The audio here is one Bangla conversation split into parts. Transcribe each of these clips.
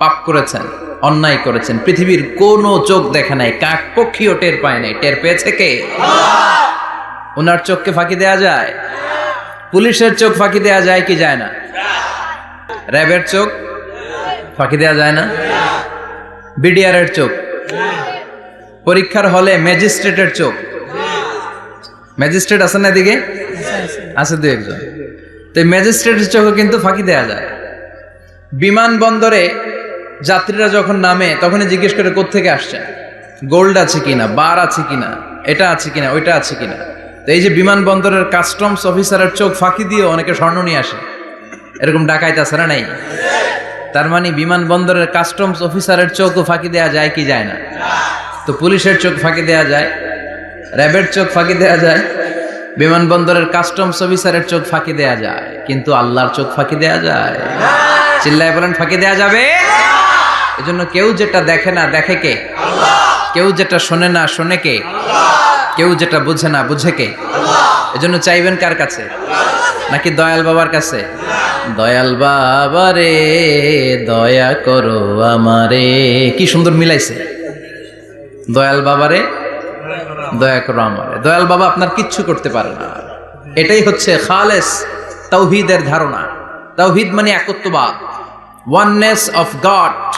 পাপ করেছেন, অন্যায় করেছেন। পৃথিবীর কোনো চোখ দেখে নাই, কাক পক্ষীও টের পায় নাই। টের পেয়েছে কে? ওনার চোখকে ফাঁকি দেয়া যায়? পুলিশের চোখ ফাঁকি দেয়া যায় কি যায় না? র্যাবের চোখ ফাঁকি দেয়া যায় না? বিডিআরের চোখ। পরীক্ষার হলে ম্যাজিস্ট্রেটের চোখ। ম্যাজিস্ট্রেট আছে না এদিকে? আছে দু একজন। তো ম্যাজিস্ট্রেটের চোখও কিন্তু ফাঁকি দেয়া যায়। বিমানবন্দরে যাত্রীরা যখন নামে, তখনই জিজ্ঞেস করে কোত্থেকে আসছেন। গোল্ড আছে কিনা, বার আছে কিনা, এটা আছে কিনা, ওইটা আছে কিনা। তো এই যে বিমানবন্দরের কাস্টমস অফিসারের চোখ ফাঁকি দিয়ে অনেকে স্বর্ণ নিয়ে আসে। এরকম ডাকাইত আছে না নাই? তার মানে বিমানবন্দরের কাস্টমস অফিসারের চোখও ফাঁকি দেওয়া যায় কি যায় না? তো পুলিশের চোখ ফাঁকি দেওয়া যায়, র্যাবের চোখ ফাঁকি দেওয়া যায়, বিমানবন্দরের কাস্টমস অফিসারের চোখ ফাঁকি দেওয়া যায়। কিন্তু আল্লাহর চোখ ফাঁকি দেওয়া যায়। চিল্লায় বলেন, ফাঁকি দেওয়া যাবে? এজন্য কেউ যেটা দেখে না, দেখে কে? কেউ যেটা শোনে না, শোনে কে? কেউ যেটা বুঝে না, বুঝে কে? এজন্য চাইবেন কার কাছে? নাকি দয়াল বাবার কাছে? দয়াল বাবা রে দয়া করো আমারে। কি সুন্দর মিলাইছে। দয়াল বাবারে, দয়া করো আমারে। দয়াল বাবা আপনার কিচ্ছু করতে পারে না। এটাই হচ্ছে খালেস তৌহিদের ধারণা। তৌহিদ মানে একত্ববাদ। ওয়াননেস অফ গড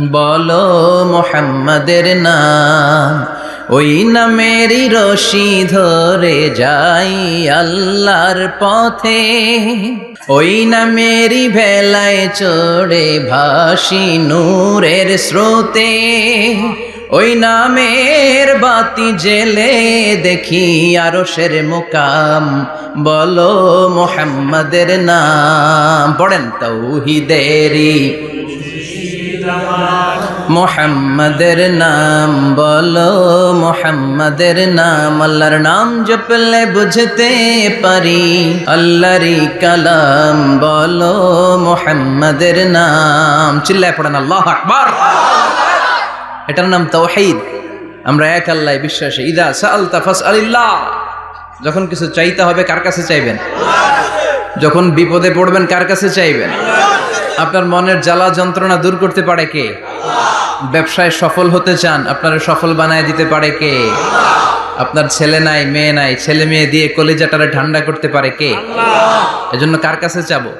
বলো মোহাম্মদের নাম, ওই নামেরই রশি ধরে যাই আল্লাহর পথে। ওই নামেরই ভেলায় চড়ে ভাসি নূরের স্রোতে। ওই নামের বাতি জেলে দেখি আরও সের মুকাম, বলো মোহাম্মদের নাম, পড়েন তৌহিদেরি মোহাম্মদের নাম বলো, মোহাম্মদের নাম আল্লাহর নাম জপলে বুঝতে পারি। আল্লাহরই কালাম বলো, মোহাম্মদের নাম চিল্লায় পড়েন, আল্লাহ আকবার। এটার নাম তৌহিদ আমরা এক আল্লাহ বিশ্বাসে। ইদা সাল তাফাস আলিল্লাহ যখন কিছু চাইতে হবে কার কাছে চাইবেন? যখন বিপদে পড়বেন কার কাছে চাইবেন? আপনার মনের জ্বালা যন্ত্রণা দূর করতে পারে কে? ব্যবসায় সফল হতে চান, আপনার সফল বানায় দিতে পারে কে? আপনার ছেলে নাই, মেয়ে নাই, ছেলে মেয়ে দিয়ে কলিজাটারে ঠান্ডা করতে পারে কে? এজন্য কার কাছে চাবো?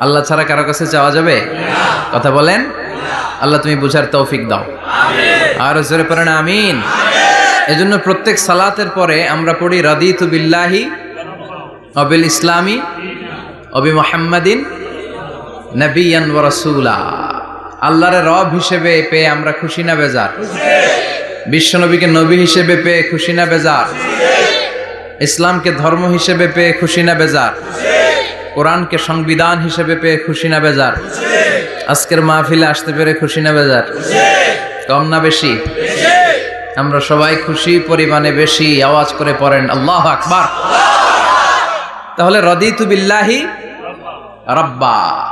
আল্লাহ ছাড়া কারও কাছে চাওয়া যাবে? কথা বলেন? আল্লাহ তুমি বুঝার তৌফিক দাও। আর জোরে পড়ে না আমিন। এজন্য প্রত্যেক সালাতের পরে আমরা পড়ি, রাদিতু বিল্লাহি অবিল ইসলামী অবি মোহাম্মদিন নবিয়ান রাসূলা। আল্লাহর রব হিসেবে পেয়ে আমরা খুশি না বেজার? বিশ্বনবীকে নবী হিসেবে পেয়ে খুশি না বেজার? ইসলামকে ধর্ম হিসেবে পেয়ে খুশি না বেজার? কোরআনকে সংবিধান হিসেবে পেয়ে খুশি না বেজার? আজকের মাহফিলে আসতে পেরে খুশি না বেজার? কম না বেশি? আমরা সবাই খুশি পরিমাণে বেশি আওয়াজ করে পড়েন, আল্লাহ আকবার। তাহলে রদিতু বিল্লাহি রব্বা।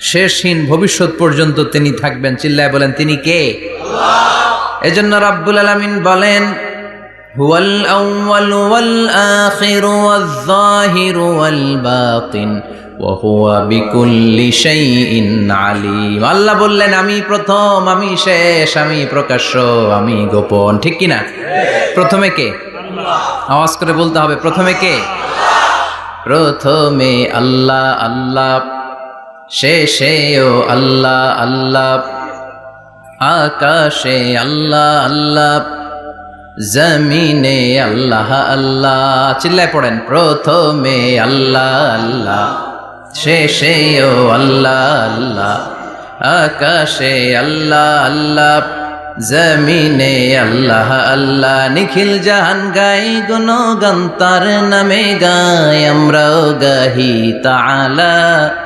শেষহীন ভবিষ্যৎ পর্যন্ত তিনি থাকবেন। চিল্লায় বলেন, তিনি কে? এজন্য রাব্বুল আলামিন বলেন, হুয়াল আউয়াল ওয়াল আখির ওয়াল যাহির ওয়াল বাতিন আল্লাহ বললেন, আমি প্রথম, আমি শেষ, আমি প্রকাশ্য, আমি গোপন। ঠিক কি না? প্রথমে কে? আওয়াজ করে বলতে হবে, প্রথমে কে? প্রথমে আল্লাহ আল্লাহ শেষেও আল্লাহ আল্লাহ। আকাশে আল্লাহ আল্লাহ। জমিনে আল্লাহ আল্লাহ। চিল্লায় পড়েন, প্রথমে আল্লাহ আল্লাহ। শেষে ও আল্লাহ আল্লাহ। আকাশে আল্লাহ আল্লাহ। জমিনে আল্লাহ আল্লাহ। নিখিল জাহান গাই গুণ গন্তার নামে গাই, আমরাও গাহি তালা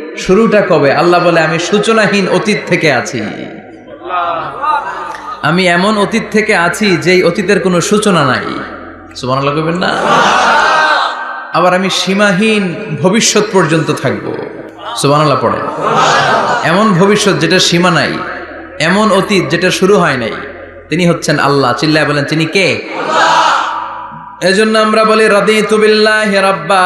শুরুটা কবে? আল্লাহ বলে, আমি সূচনাহীন অতীত থেকে আছি। আমি এমন অতীত থেকে আছি যেই অতীতের কোনো সূচনা নাই। সুবহানাল্লাহ কইবেন না? আবার আমি সীমাহীন ভবিষ্যৎ পর্যন্ত থাকব। সুবহানাল্লাহ পড়ে এমন ভবিষ্যৎ যেটা সীমা নাই, এমন অতীত যেটা শুরু হয় নাই, তিনি হচ্ছেন আল্লাহ। চিল্লায় বলেন, তিনি কে? এজন্য আমরা বলি, রদিতু বিল্লাহি রাব্বা।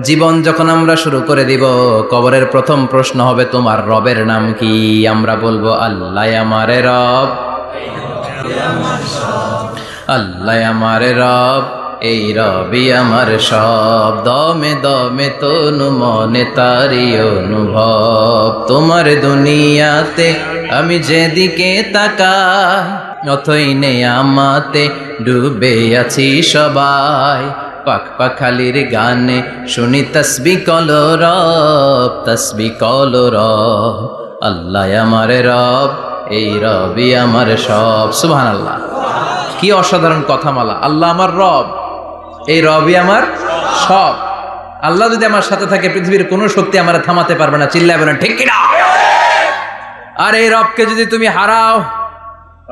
জীবন যখন আমরা শুরু করে দিব, কবরের প্রথম প্রশ্ন হবে, তোমার রবের নাম কি? আমরা বলব, আল্লাহ আমারে রব। আল্লাহ আমারে রব, এই রবি আমার সব। দমে দমে তনু মনে তারি অনুভব। তোমার দুনিয়াতে আমি যেদিকে তাকাই, অথই নে আমাতে ডুবে আছি সবাই। পাক পাখালির গানে শুনি তসবি কল রব, তসবি কল রব। আল্লাহ আমার রব, এই রবি আমার সব। সুবহান আল্লাহ কি অসাধারণ কথামালা। আল্লাহ আমার রব, এই রবই আমার সব। আল্লাহ যদি আমার সাথে থাকে, পৃথিবীর কোনো শক্তি আমার থামাতে পারবে না। চিল্লায় বলেন, ঠিক কিনা? আর এই রবকে যদি তুমি হারাও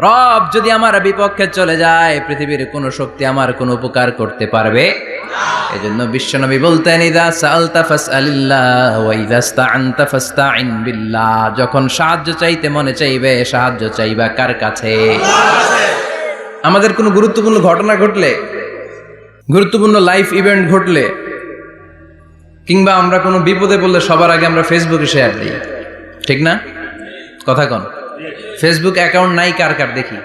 রব যদি আমার বিপক্ষে চলে যায়, পৃথিবীর কোনো শক্তি আমার কোনো উপকার করতে পারবে? এজন্য জন্য বিশ্বনবী বলতেন, ইদা যখন সাহায্য চাইতে মনে চাইবে, সাহায্য চাইবা কার কাছে? আমাদের কোনো গুরুত্বপূর্ণ ঘটনা ঘটলে, গুরুত্বপূর্ণ লাইফ ইভেন্ট ঘটলে, কিংবা আমরা কোনো বিপদে পড়লে সবার আগে আমরা ফেসবুকে শেয়ার দিই। ঠিক না? কথা কন। ফেসবুক অ্যাকাউন্ট নাই, কার কার? দেখি।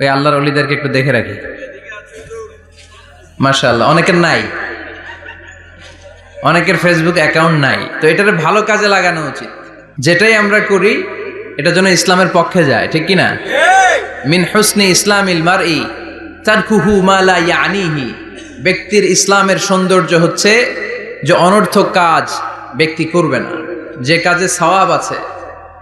ওই আল্লাহর অলিদেরকে একটু দেখে রাখি। মাশাআল্লাহ, অনেকের নাই। অনেকের ফেসবুক অ্যাকাউন্ট নাই। তো এটার ভালো কাজে লাগানো উচিত। যেটাই আমরা করি, এটা যেন ইসলামের পক্ষে যায়, ঠিক কি না মিন হুসনি ইসলাম ইলমার ই তারকুহু মালা ইয়ানিহি। ব্যক্তির ইসলামের সৌন্দর্য হচ্ছে যে অনর্থক কাজ ব্যক্তি করবে না। যে কাজে সওয়াব আছে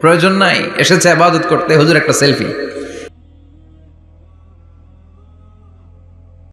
প্রয়োজন নাই এসেছে আবাদত করতে হুজুর একটা সেলফি।